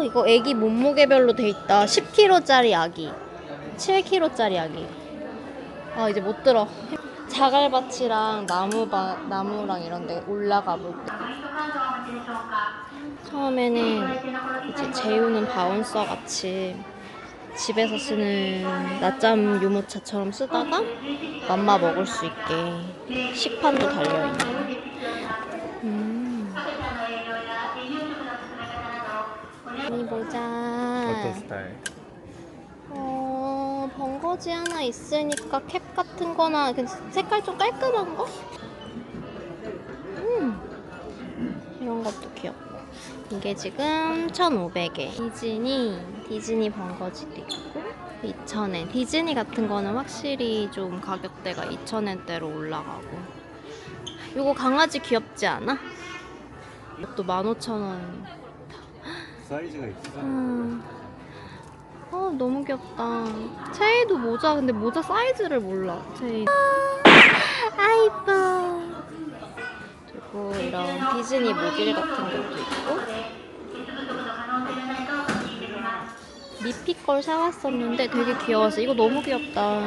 어, 이거 애기 몸무게별로 돼 있다. 10kg짜리 아기, 7kg짜리 아기. 아, 이제 못 들어. 자갈밭이랑 나무밭, 나무랑 이런 데 올라가 볼게. 처음에는 이제 재우는 바운서 같이 집에서 쓰는 낮잠 유모차처럼 쓰다가 맘마 먹을 수 있게 식판도 달려있네. 이 보자. 어떤 스타일? 어, 번거지 하나 있으니까 캡 같은 거나 그 색깔 좀 깔끔한 거? 음. 이런 것도 귀엽고. 이게 지금 1,500에. 디즈니, 디즈니 번거지도 있고. 2,000엔. 디즈니 같은 거는 확실히 좀 가격대가 2,000엔대로 올라가고. 요거 강아지 귀엽지 않아? 이것도 15,000원. 사이즈가 있어. 음. 아 너무 귀엽다. 체이도 모자 근데 모자 사이즈를 몰라. 체이. 아 이뻐. 그리고 이런 디즈니 모빌 같은 것도 있고. 미피 걸 사왔었는데 되게 귀여워서 이거 너무 귀엽다.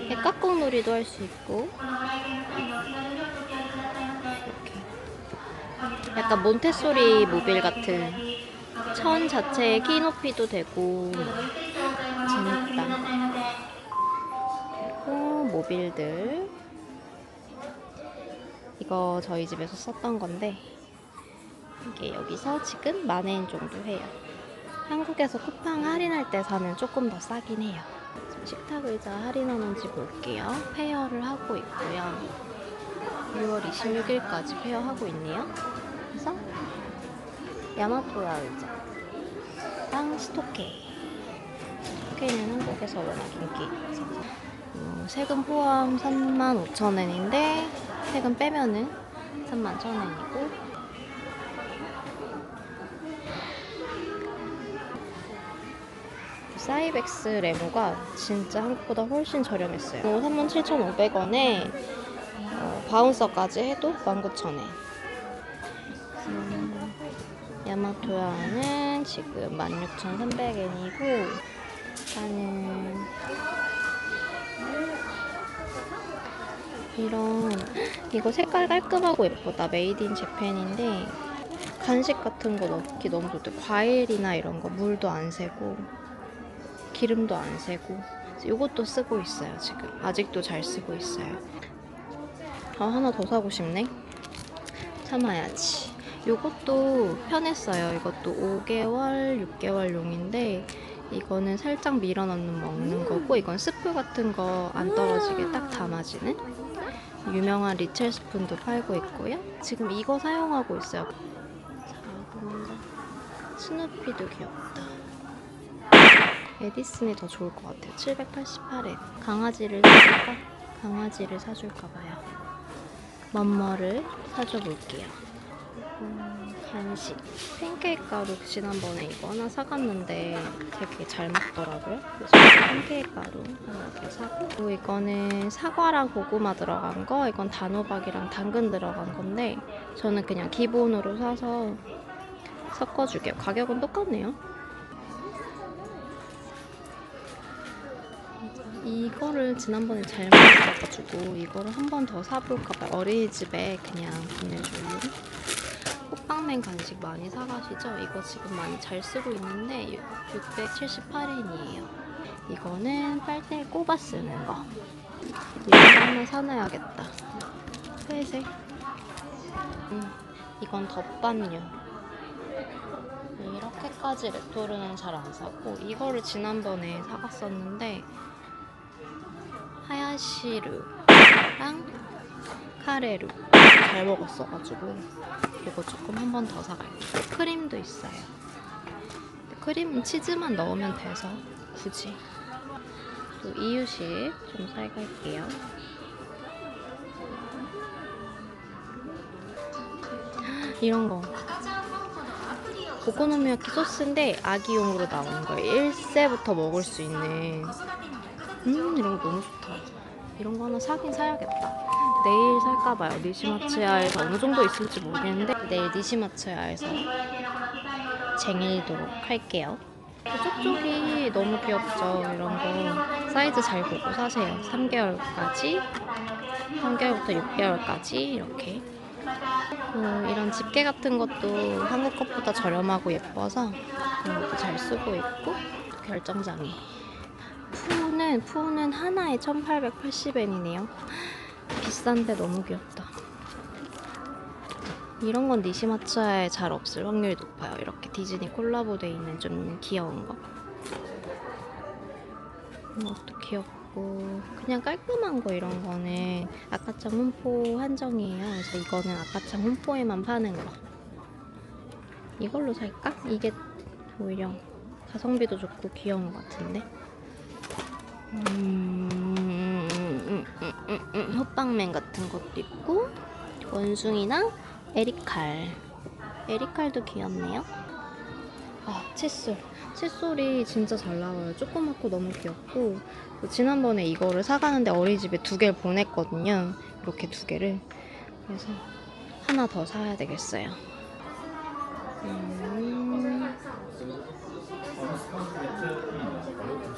이렇게 깍꿍놀이도 할 수 있고. 약간 몬테소리 모빌 같은 천 자체의 키 높이도 되고 재밌다. 그리고 모빌들 이거 저희 집에서 썼던 건데 이게 여기서 지금 만엔 정도 해요. 한국에서 쿠팡 할인할 때 사면 조금 더 싸긴 해요. 식탁 의자 할인하는지 볼게요. 페어를 하고 있고요. 6월 26일까지 페어하고 있네요. 그래서 야마토야 의자. 땅 스토케. 스토케는 한국에서 워낙 인기 있어서. 어, 세금 포함 35,000엔인데 세금 빼면은 31,000엔이고. 사이벡스 레모가 진짜 한국보다 훨씬 저렴했어요. 37,500원에 어, 바운서까지 해도 19,000엔. 음, 야마토야는 지금 16,300엔이고 나는 이런 이거 색깔 깔끔하고 예쁘다. 메이드 인 재팬인데 간식 같은 거 넣기 너무 좋대. 과일이나 이런 거 물도 안 새고 기름도 안 새고 이것도 쓰고 있어요 지금. 아직도 잘 쓰고 있어요. 아 하나 더 사고 싶네. 참아야지 이것도 편했어요. 이것도 5개월, 6개월용인데 이거는 살짝 밀어넣는 먹는 거고 이건 스프 같은 거 안 떨어지게 딱 담아지는 유명한 리첼 스푼도 팔고 있고요. 지금 이거 사용하고 있어요. 자, 뭔가 스누피도 귀엽다. 에디슨이 더 좋을 것 같아요. 788엔. 강아지를 사줄까? 강아지를 사줄까 봐요. 맘머를 사줘 볼게요. 음, 간식. 팬케이크 가루 지난번에 이거 하나 사갔는데 되게 잘 먹더라고요. 그래서 팬케이크 가루 하나 이렇게 사고. 그리고 이거는 사과랑 고구마 들어간 거 이건 단호박이랑 당근 들어간 건데 저는 그냥 기본으로 사서 섞어줄게요. 가격은 똑같네요. 이거를 지난번에 잘못 사가지고 이거를 한 번 더 사볼까봐요 어린이집에 그냥 보내주려고 호빵맨 간식 많이 사가시죠? 이거 지금 많이 잘 쓰고 있는데 678엔이에요. 이거는 빨대 꼽아 쓰는 거. 이거 하나 사놔야겠다. 회색. 음, 이건 덧반류. 이렇게까지 레토르는 잘 안 사고 이거를 지난번에 사갔었는데 하야시르랑 카레루 잘 먹었어가지고 이거 조금 한 번 더 사갈게요. 크림도 있어요. 크림은 치즈만 넣으면 돼서 굳이 또 이유식 좀 사갈게요. 이런 거 오코노미야키 소스인데 아기용으로 나오는 거예요. 1세부터 먹을 수 있는 음 이런 거 너무 좋다. 이런 거 하나 사긴 사야겠다. 내일 살까봐요. 니시마츠야에서 어느 정도 있을지 모르겠는데 내일 니시마츠야에서 쟁이도록 할게요. 쪽쪽이 너무 귀엽죠? 이런 거 사이즈 잘 보고 사세요. 3개월까지, 3개월부터 6개월까지 이렇게. 어, 이런 집게 같은 것도 한국 것보다 저렴하고 예뻐서 그런 것도 잘 쓰고 있고 결정장애. 푸는 푸는 하나에 1,880엔이네요. 비싼데 너무 귀엽다. 이런 건 니시마츠아에 잘 없을 확률이 높아요. 이렇게 디즈니 콜라보돼 있는 좀 귀여운 거. 이것도 귀엽고 그냥 깔끔한 거 이런 거는 아카짱 홈포 한정이에요. 그래서 이거는 아카짱 홈포에만 파는 거. 이걸로 살까? 이게 오히려 가성비도 좋고 귀여운 것 같은데. 음, 음, 음, 음, 음, 음. 호빵맨 같은 것도 있고 원숭이랑 에리칼. 에리칼도 귀엽네요. 아, 칫솔. 칫솔이 진짜 잘 나와요. 조그맣고 너무 귀엽고. 그 지난번에 이거를 사가는데 어린이집에 두 개를 보냈거든요. 이렇게 두 개를. 그래서 하나 더 사야 되겠어요. 음.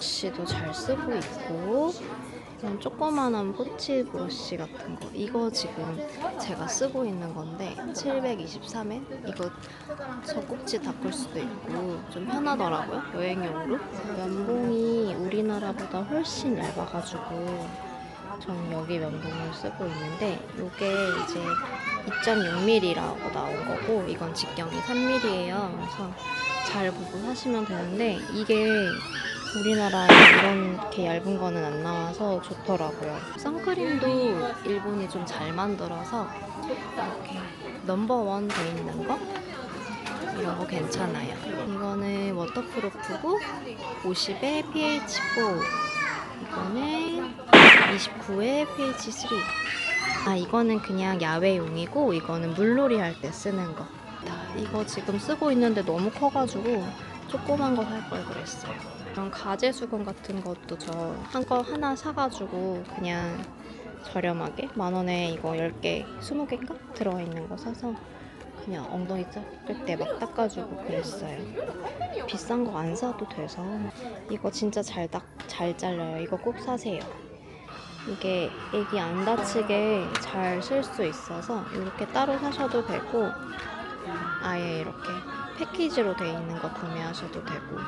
브러쉬도 잘 쓰고 있고 이런 조그만한 포치 브러쉬 같은 거. 이거 지금 제가 쓰고 있는 건데 723엔 이거 젖꼭지 닦을 수도 있고 좀 편하더라고요 여행용으로. 면봉이 우리나라보다 훨씬 얇아가지고 저는 여기 면봉을 쓰고 있는데 이게 이제 2.6mm라고 나온 거고 이건 직경이 3mm예요. 그래서 잘 보고 사시면 되는데 이게 우리나라에 이렇게 얇은 거는 안 나와서 좋더라고요. 선크림도 일본이 좀 잘 만들어서 이렇게 넘버원 돼 있는 거 이런 거 괜찮아요. 이거는 워터프루프고 50에 pH4 이거는 29에 pH3 아 이거는 그냥 야외용이고 이거는 물놀이 할 때 쓰는 거. 이거 지금 쓰고 있는데 너무 커가지고 조그만 거 살 걸 그랬어요. 이런 가제 수건 같은 것도 저 한 거 하나 사가지고 그냥 저렴하게 만 원에 이거 10개, 20개인가 들어있는 거 사서 그냥 엉덩이 닦을 때 막 닦아주고 그랬어요. 비싼 거 안 사도 돼서 이거 진짜 잘, 딱, 잘 잘려요. 이거 꼭 사세요. 이게 애기 안 다치게 잘 쓸 수 있어서 이렇게 따로 사셔도 되고 아예 이렇게 패키지로 돼 있는 거 구매하셔도 되고.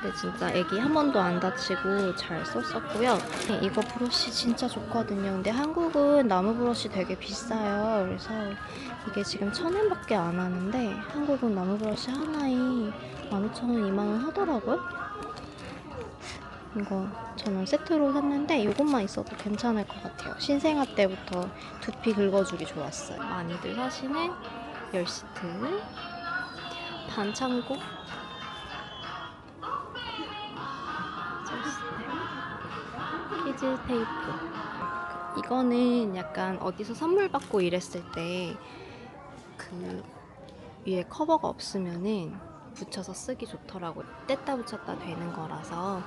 근데 진짜 애기 한 번도 안 다치고 잘 썼었고요. 이거 브러쉬 진짜 좋거든요. 근데 한국은 나무 브러쉬 되게 비싸요. 그래서 이게 지금 천엔밖에 안 하는데 한국은 나무 브러쉬 하나에 15,000원, 2만원 하더라고요. 이거 저는 세트로 샀는데 이것만 있어도 괜찮을 것 같아요. 신생아 때부터 두피 긁어주기 좋았어요. 많이들 사시는 열시트 반창고? 키즈 테이프. 이거는 약간 어디서 선물 받고 이랬을 때 그 위에 커버가 없으면은 붙여서 쓰기 좋더라고요. 뗐다 붙였다 되는 거라서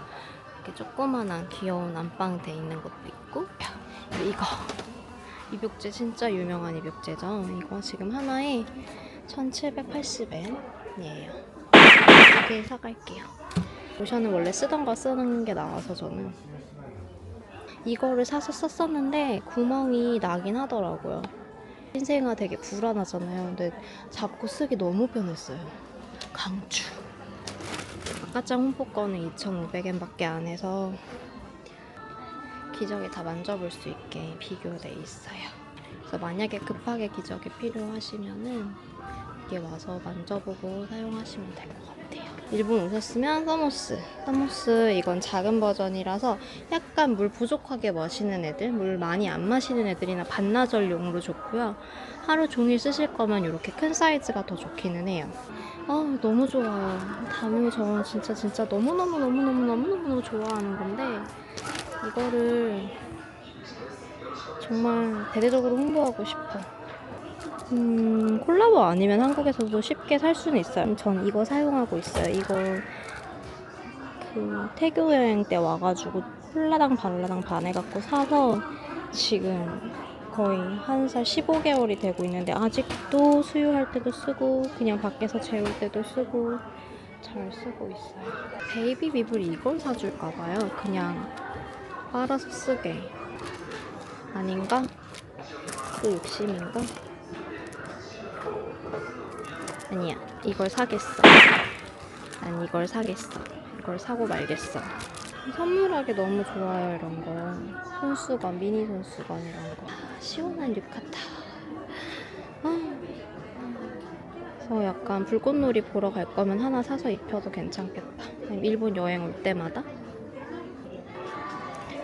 이렇게 조그만한 귀여운 안방 돼 있는 것도 있고. 이거 입욕제 진짜 유명한 입욕제죠? 이거 지금 하나에 1780엔 두개 사갈게요. 로션은 원래 쓰던 거 쓰는 게 나와서 저는 이거를 사서 썼었는데 구멍이 나긴 하더라고요. 신생아 되게 불안하잖아요. 근데 잡고 쓰기 너무 편했어요. 강추. 아까짱 홈포 거는 2,500엔밖에 안 해서 기저귀 다 만져볼 수 있게 비교돼 있어요. 그래서 만약에 급하게 기저귀 필요하시면은 여기 와서 만져보고 사용하시면 될 것 같아요. 일본 오셨으면 서모스. 서모스 이건 작은 버전이라서 약간 물 부족하게 마시는 애들, 물 많이 안 마시는 애들이나 반나절용으로 좋고요. 하루 종일 쓰실 거면 이렇게 큰 사이즈가 더 좋기는 해요. 아 너무 좋아요. 담요 저 진짜 진짜 너무너무너무너무너무너무 좋아하는 건데 이거를 정말 대대적으로 홍보하고 싶어. 음, 콜라보 아니면 한국에서도 쉽게 살 수는 있어요. 전 이거 사용하고 있어요. 이거 그 태교 여행 때 와가지고 콜라당 반라당 반 해갖고 사서 지금 거의 한 살 15개월이 되고 있는데 아직도 수유할 때도 쓰고 그냥 밖에서 재울 때도 쓰고 잘 쓰고 있어요. 베이비 빕을 이걸 사줄까 봐요. 그냥 빨아서 쓰게. 아닌가? 또 욕심인가? 아니야. 이걸 사겠어. 난 이걸 사겠어. 이걸 사고 말겠어. 선물하기 너무 좋아요, 이런 거. 손수건, 미니 손수건 이런 거. 시원한 유카타. 아. 그래서 약간 불꽃놀이 보러 갈 거면 하나 사서 입혀도 괜찮겠다. 일본 여행 올 때마다.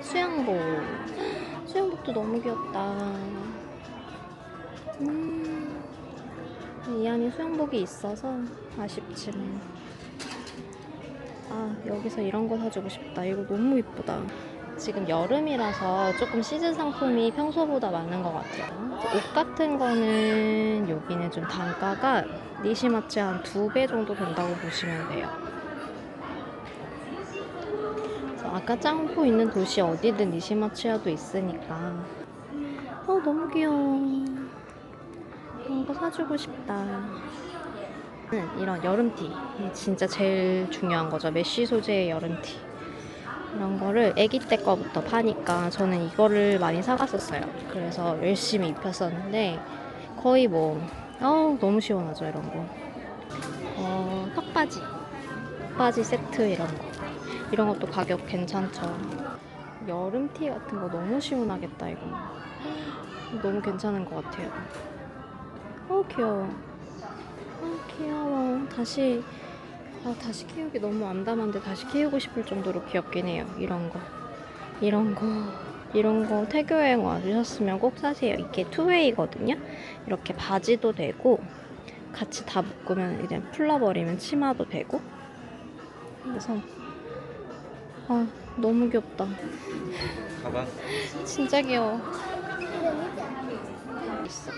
수영복. 수영복도 너무 귀엽다. 음. 이 안에 수영복이 있어서 아쉽지만. 아, 여기서 이런 거 사주고 싶다. 이거 너무 이쁘다. 지금 여름이라서 조금 시즌 상품이 평소보다 많은 것 같아요. 옷 같은 거는 여기는 좀 단가가 니시마치 한 두 배 정도 된다고 보시면 돼요. 아까 짱포 있는 도시 어디든 니시마치야도 있으니까. 어, 너무 귀여워. 거 사주고 싶다. 이런 여름티. 진짜 제일 중요한 거죠. 메쉬 소재의 여름티. 이런 거를 아기 때 거부터 파니까 저는 이거를 많이 사갔었어요. 그래서 열심히 입혔었는데 거의 뭐 어우 너무 시원하죠 이런 거. 어, 턱바지. 바지 세트 이런 거. 이런 것도 가격 괜찮죠. 여름티 같은 거 너무 시원하겠다 이거. 너무 괜찮은 것 같아요 어 귀여워 아 귀여워. 다시 아 다시 키우기 너무 암담한데 다시 키우고 싶을 정도로 귀엽긴 해요. 이런 거, 이런 거, 이런 거 태교 여행 와주셨으면 꼭 사세요. 이게 투웨이거든요. 이렇게 바지도 되고 같이 다 묶으면 이제 풀러버리면 치마도 되고. 그래서 아 너무 귀엽다. 가방. 진짜 귀여워. 있어.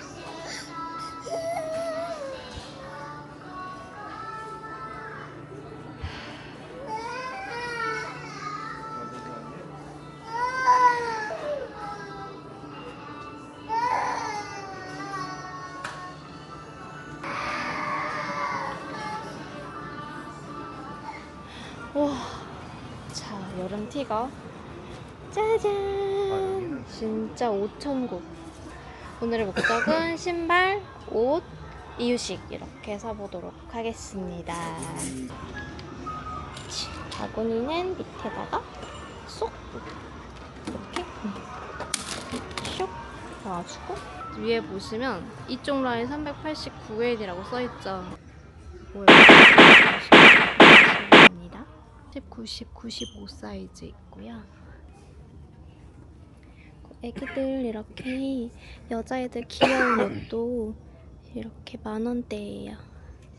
와, 자 여름 티가 짜잔, 진짜 5천국. 오늘의 목적은 신발, 옷, 이유식 이렇게 사보도록 하겠습니다. 치, 바구니는 밑에다가 쏙 이렇게 쇽 놔주고 위에 보시면 이쪽 라인 389엔이라고 써있죠. 보여드립니다. 10, 90, 95 사이즈 있고요. 애기들 이렇게 여자애들 귀여운 옷도 이렇게 만 원대예요.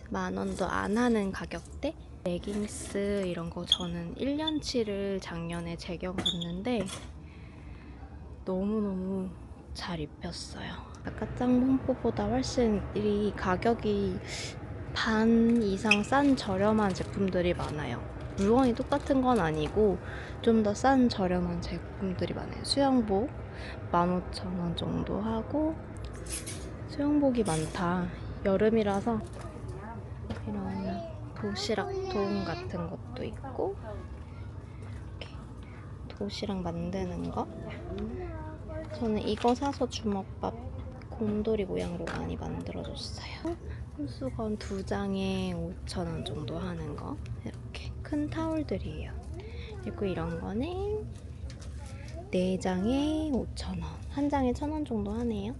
만 원도 안 하는 가격대. 레깅스 이런 거 저는 1년치를 작년에 제격했는데 너무너무 잘 입혔어요. 아까 짱 홈포보다 훨씬 이 가격이 반 이상 싼 저렴한 제품들이 많아요. 물건이 똑같은 건 아니고 좀 더 싼 저렴한 제품들이 많아요. 수영복 15,000원 정도 하고 수영복이 많다. 여름이라서 이런 도시락통 같은 것도 있고 이렇게 도시락 만드는 거 저는 이거 사서 주먹밥 곰돌이 모양으로 많이 만들어줬어요. 손수건 두 장에 5,000원 정도 하는 거 이렇게 큰 타올들이에요. 그리고 이런 거는 네 장에 5,000원. 한 장에 1,000원 정도 하네요.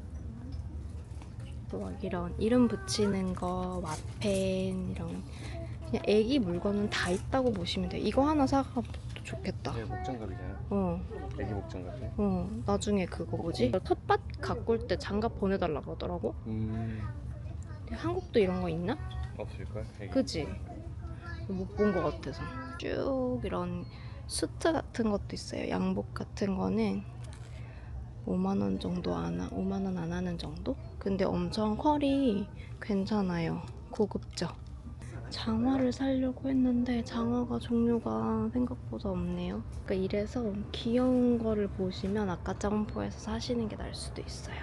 또막 이런 이름 붙이는 거, 와펜 이런 그냥 애기 물건은 다 있다고 보시면 돼요. 이거 하나 사가도 좋겠다. 이게 목장갑이잖아. 어, 애기 목장갑이. 어. 나중에 그거 뭐지? 텃밭 가꿀 때 장갑 보내달라고 하더라고. 음. 한국도 이런 거 있나? 없을걸? 애기. 그지? 못 본 것 같아서. 쭉 이런 수트 같은 것도 있어요. 양복 같은 거는 5만 원 정도 안 하, 5만 원 안 하는 정도? 근데 엄청 컬이 괜찮아요. 고급져. 장화를 사려고 했는데 장화가 종류가 생각보다 없네요. 그러니까 이래서 귀여운 거를 보시면 아까 점포에서 사시는 게 나을 수도 있어요.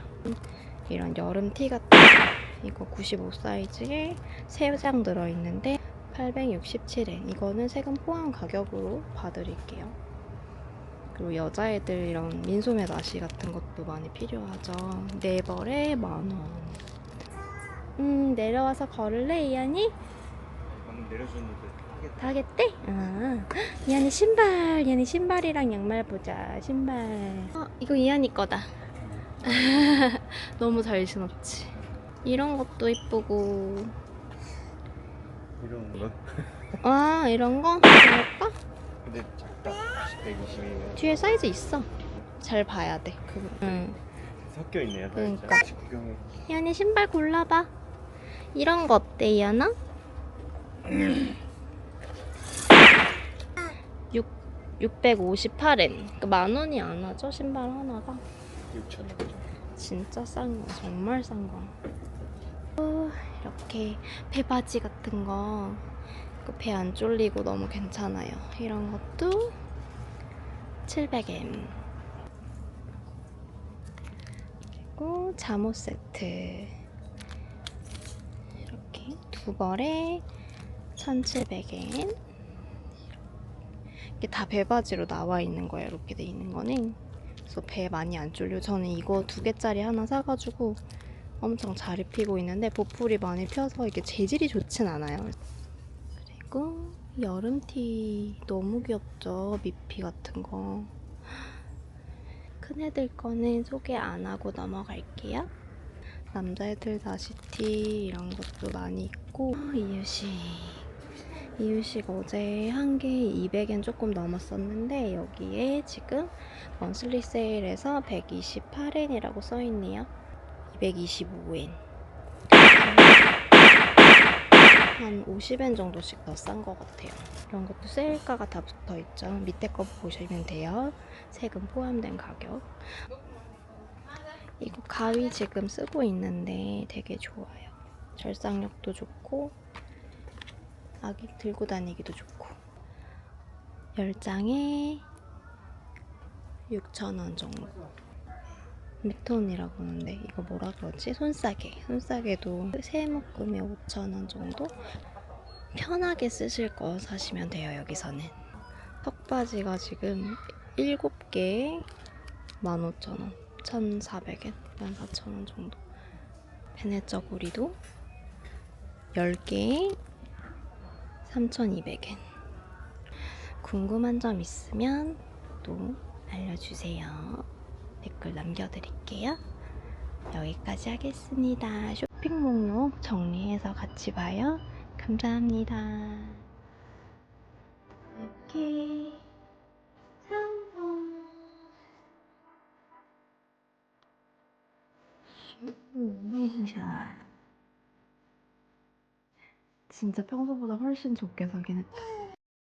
이런 여름 티 같은 거 이거 95 사이즈에 3장 들어있는데 867엔 이거는 세금 포함 가격으로 봐드릴게요. 그리고 여자애들 이런 민소매 나시 같은 것도 많이 필요하죠. 네 벌에 만 원. 음 내려와서 걸을래 이한이? 방금 내려줬는데 하겠다. 다 하겠대? 아, 이한이 신발, 이한이 신발이랑 양말 보자. 신발. 어, 이거 이한이 거다. 너무 잘 신었지. 이런 것도 이쁘고. 이런 거? 아, 이런 거? 이럴까? 근데 작다. 120이면 뒤에 사이즈 있어. 잘 봐야 돼. 그거. 응. 섞여 있네요. 그러니까. 구경해. 이한이 신발 골라봐. 이런 거 어때, 이한아? 6 658엔. 그 만 원이 안 하죠? 신발 하나가. 6천 원 정도. 진짜 싼 거, 정말 싼 거. 어, 이렇게 배바지 같은 거, 배 안 쫄리고 너무 괜찮아요. 이런 것도 700엔. 그리고 잠옷 세트. 이렇게 두 벌에 1,700엔. 이게 다 배바지로 나와 있는 거예요. 이렇게 돼 있는 거는. 그래서 배 많이 안 쫄려. 저는 이거 두 개짜리 하나 사가지고 엄청 잘 입히고 있는데 보풀이 많이 펴서 이게 재질이 좋진 않아요. 그리고 여름티 너무 귀엽죠? 미피 같은 거. 큰애들 거는 소개 안 하고 넘어갈게요. 남자애들 다시티 이런 것도 많이 있고 이유식 이유식 어제 한 개 200엔 조금 넘었었는데 여기에 지금 먼슬리 세일에서 128엔이라고 써있네요. 225엔. 한 50엔 정도씩 더 싼 것 같아요. 이런 것도 세일가가 다 붙어 있죠. 밑에 거 보시면 돼요. 세금 포함된 가격. 이거 가위 지금 쓰고 있는데 되게 좋아요. 절상력도 좋고 아기 들고 다니기도 좋고 10장에 6,000원 정도 미톤이라고 하는데 이거 뭐라 그러지? 손싸개. 손싸개도 세 묶음에 5,000원 정도? 편하게 쓰실 거 사시면 돼요 여기서는. 턱바지가 지금 7개에 15,000원. 1,400엔? 14,000원 정도. 베네쩌 구리도 10개에 3,200엔. 궁금한 점 있으면 또 알려주세요. 댓글 남겨드릴게요. 여기까지 하겠습니다. 쇼핑 목록 정리해서 같이 봐요. 감사합니다. 이렇게 성공. 진짜 평소보다 훨씬 좋게 사긴 했다.